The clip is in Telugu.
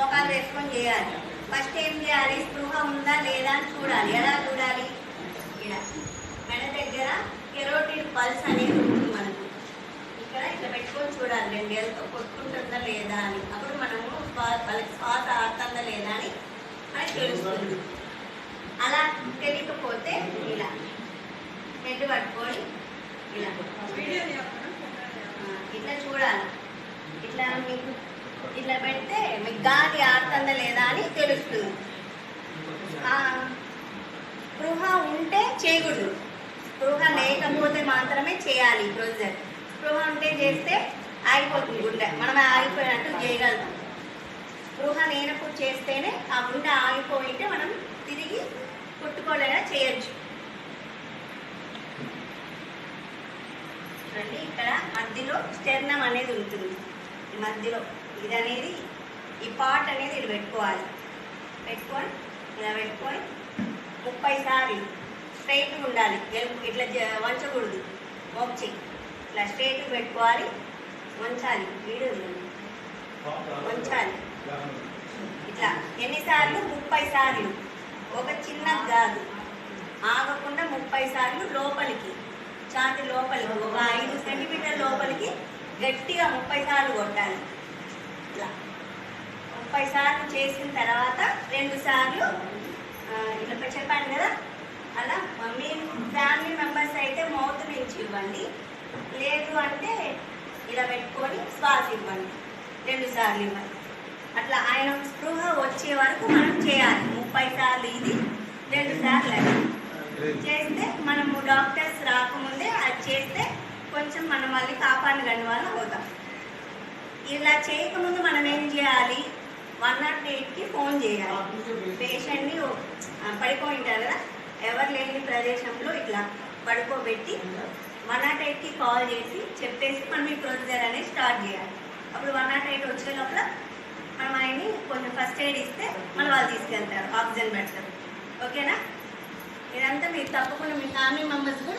మోకాలు వేసుకొని చేయాలి. ఫస్ట్ ఏం చేయాలి? స్పృహ ఉందా లేదా అని చూడాలి. ఎలా చూడాలి? ఇలా మెడ దగ్గర కెరోటిన్ పల్స్ అనేది ఉంటుంది మనకు. ఇక్కడ ఇట్లా పెట్టుకొని చూడాలి. రెండు ఏళ్ళతో కొట్టుకుంటుందా లేదా అని. అప్పుడు మనము శ్వాస ఆడుతుందా లేదా అని మనకి తెలుస్తుంది. అలా తెలియకపోతే ఇలా. హెడ్ పట్టుకొని ఇలా. ఇట్లా చూడాలి. ఇట్లా మీకు ఇట్లా పెడితే మీకు గాలి ఆడుతుందా లేదా అని తెలుస్తుంది. స్పృహ ఉంటే చేయకూడదు. స్పృహ లేకపోతే మాత్రమే చేయాలి ప్రొసీజర్ స్పృహ ఉంటే చేస్తే ఆగిపోతుంది గుండె. మనం ఆగిపోయినట్టు చేయగలుగుతాం. స్పృహ లేనప్పుడు చేస్తేనే ఆ గుండె ఆగిపోయింటే మనం తిరిగి పుట్టుకోలేదా చేయొచ్చు. రండి ఇక్కడ మధ్యలో స్టెర్నం అనేది ఉంటుంది. మధ్యలో. ఇది అనేది ఈ పార్ట్ అనేది ఇది పెట్టుకోవాలి. పెట్టుకొని ఇలా పెట్టుకొని ముప్పై సార్లు స్ట్రైట్గా ఉండాలి. ఎలుపు ఇట్లా జ- వంచకూడదు. మోక్షి ఇట్లా స్ట్రైట్గా పెట్టుకోవాలి. వంచాలి. వీడు వంచాలి. ఇట్లా ఎన్నిసార్లు ముప్పై సార్లు. ఒక చిన్న కాదు. ఆగకుండా ముప్పై సార్లు లోపలికి. ఛాతి లోపలికి. ఒక ఐదు సెంటీమీటర్ లోపలికి గట్టిగా ముప్పై సార్లు కొట్టాలి. చేసిన తర్వాత రెండు సార్లు ఆ, ఇట్లా చెప్పాను కదా అలా మీ ఫ్యామిలీ మెంబర్స్ అయితే మౌత్ నుంచి ఇవ్వండి. లేదు అంటే ఇలా పెట్టుకొని శ్వాస ఇవ్వండి. రెండు సార్లు ఇవ్వండి. అట్లా ఆయన స్పృహ వచ్చే వరకు మనం చేయాలి. ముప్పై సార్లు ఇది రెండు సార్లు అది. చేస్తే మనము డాక్టర్స్ రాకముందే అది చేస్తే కొంచెం మనం మళ్ళీ కాపాడు వాళ్ళు అవుతాం. ఇలా చేయకముందు మనం ఏం చేయాలి? ఎయిట్కి ఫోన్ చేయాలి. పేషెంట్ని పడిపోయి ఉంటారు కదా? ఎవరు లేని ప్రదేశంలో ఇట్లా పడుకోబెట్టి వన్ నాట్ ఎయిట్కి కాల్ చేసి చెప్పేసి మనం ఈ ప్రొసీజర్ అనేది స్టార్ట్ చేయాలి. అప్పుడు వన్ నాట్ ఎయిట్ వచ్చే లోపల మనం ఆయన్ని కొంచెం ఫస్ట్ ఎయిడ్ ఇస్తే మనం వాళ్ళు తీసుకెళ్తారు ఆక్సిజన్ పెడతారు. ఓకేనా? ఇదంతా మీరు తప్పకుండా మీ ఫ్యామిలీ మెంబర్స్ కూడా